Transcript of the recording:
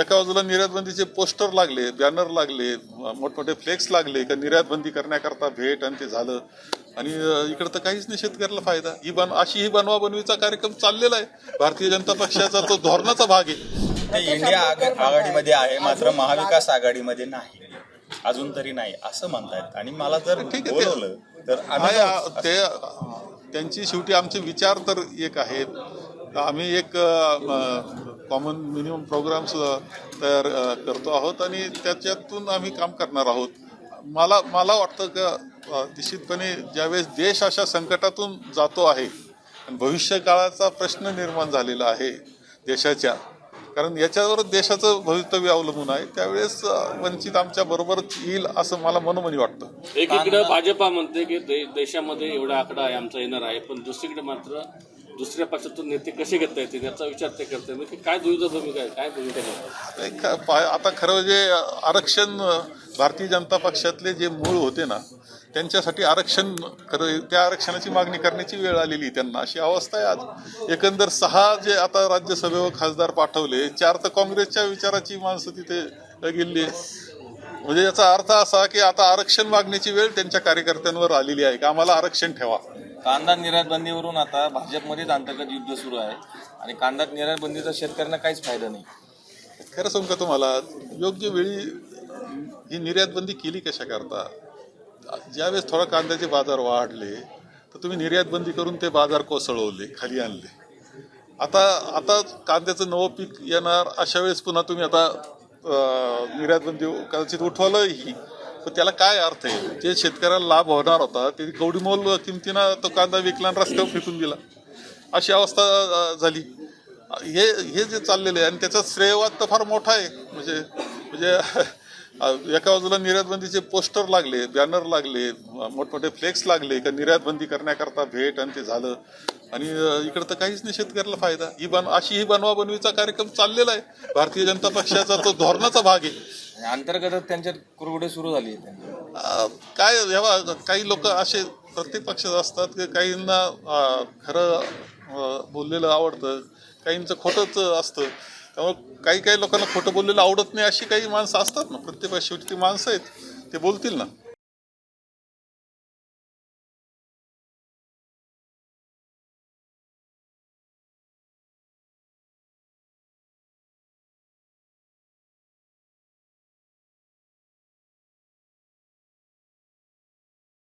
एका बाजूला निर्यात बंदीचे पोस्टर लागले बॅनर लागले मोठमोठे फ्लेक्स लागले का निर्यात बंदी करण्याकरता भेट आणि ते झालं. आणि इकडं तर काहीच नाही शेतकऱ्याला फायदा. ही बन अशी ही बनवा बनवीचा कार्यक्रम चाललेला आहे. भारतीय जनता पक्षाचा तो धोरणाचा भाग आहे. ते इंडिया आघा- आघाडीमध्ये आहे मात्र महाविकास आघाडीमध्ये नाही. अजून तरी नाही असं म्हणतायत. आणि मला जर ठीक आहे, बोलवलं तर आम्ही ते त्यांची शेवटी आमचे विचार तर एक आहेत. आम्ही एक कॉमन मिनिमम प्रोग्राम्स तयार करतो आहोत आणि त्याच्यातून आम्ही काम करणार आहोत. मला मला वाटतं का निश्चितपणे ज्यावेळेस देश अशा संकटातून जातो आहे भविष्य काळाचा प्रश्न निर्माण झालेला आहे देशाच्या कारण याच्यावर देशाचं भवितव्य अवलंबून आहे त्यावेळेस वंचित आमच्या बरोबर येईल असं मला मनोमनी वाटतं. एकीकडे भाजपा म्हणते की देशामध्ये एवढा आकडा आहे आमचा येणार आहे पण दुसरीकडे मात्र दुसऱ्या पक्षातून नेते कसे घेता येतील याचा विचार ते करते म्हणजे काय दुविधा भूमिका आहे? काय भूमिका आता खरं म्हणजे आरक्षण भारतीय जनता पक्षातले जे मूळ होते ना त्यांच्यासाठी आरक्षण खरं त्या आरक्षणाची मागणी करण्याची वेळ आलेली आहे त्यांना. अशी अवस्था आहे आज. एकंदर सहा जे आता राज्यसभेवर खासदार पाठवले चार तर काँग्रेसच्या विचाराची माणसं तिथे गेली आहे. म्हणजे याचा अर्थ असा की आता आरक्षण मागण्याची वेळ त्यांच्या कार्यकर्त्यांवर आलेली आहे. की आम्हाला आरक्षण ठेवा. कांदा निर्यात बंदीवरून आता भाजपमध्येच अंतर्गत युद्ध सुरू आहे आणि कांदा निर्यात बंदीचा शेतकऱ्यांना काहीच फायदा नाही. खरं सांगू का तुम्हाला? योग्य वेळी ही निर्यात बंदी केली कशा करता ज्यावेळेस थोडा कांद्याचे बाजार वाढले तर तुम्ही निर्यात बंदी करून ते बाजार कोसळवले खाली आणले. आता आता कांद्याचं नवं पीक येणार अशा वेळेस पुन्हा तुम्ही आता निर्यातबंदी निर्यात बंदी कदाचित उठवलंही. तर त्याला काय अर्थ आहे? जे शेतकऱ्याला लाभ होणार होता. ते कवडीमोल किमतीनं तो कांदा विकला आणि रस्त्यावर फेकून दिला. अशी अवस्था झाली. हे हे जे चाललेलं आहे आणि त्याचा श्रेयवाद तर फार मोठा आहे. म्हणजे म्हणजे एका बाजूला निर्यातबंदीचे पोस्टर लागले बॅनर लागले मोठमोठे फ्लेक्स लागले का निर्यातबंदी करण्याकरता भेट आणि ते झालं. आणि इकडं तर काहीच नाही शेतकऱ्याला फायदा. ही बन अशी ही बनवा बनवीचा कार्यक्रम चाललेला आहे. भारतीय जनता पक्षाचा तो धोरणाचा भाग आहे. म्हणजे अंतर्गतच त्यांच्यात कुरगुडे सुरू झाली आहेत त्यांची. अं, काय जेव्हा काही लोक असे प्रत्येक पक्षात असतात की काहींना अं, खरं अं, बोललेलं आवडतं काहींचं खोटंच असतं. त्यामुळे काही काही लोकांना खोटं बोललेलं आवडत नाही अशी काही माणसं असतात ना? प्रत्येक शेवटी ती माणसं आहेत ते बोलतील ना?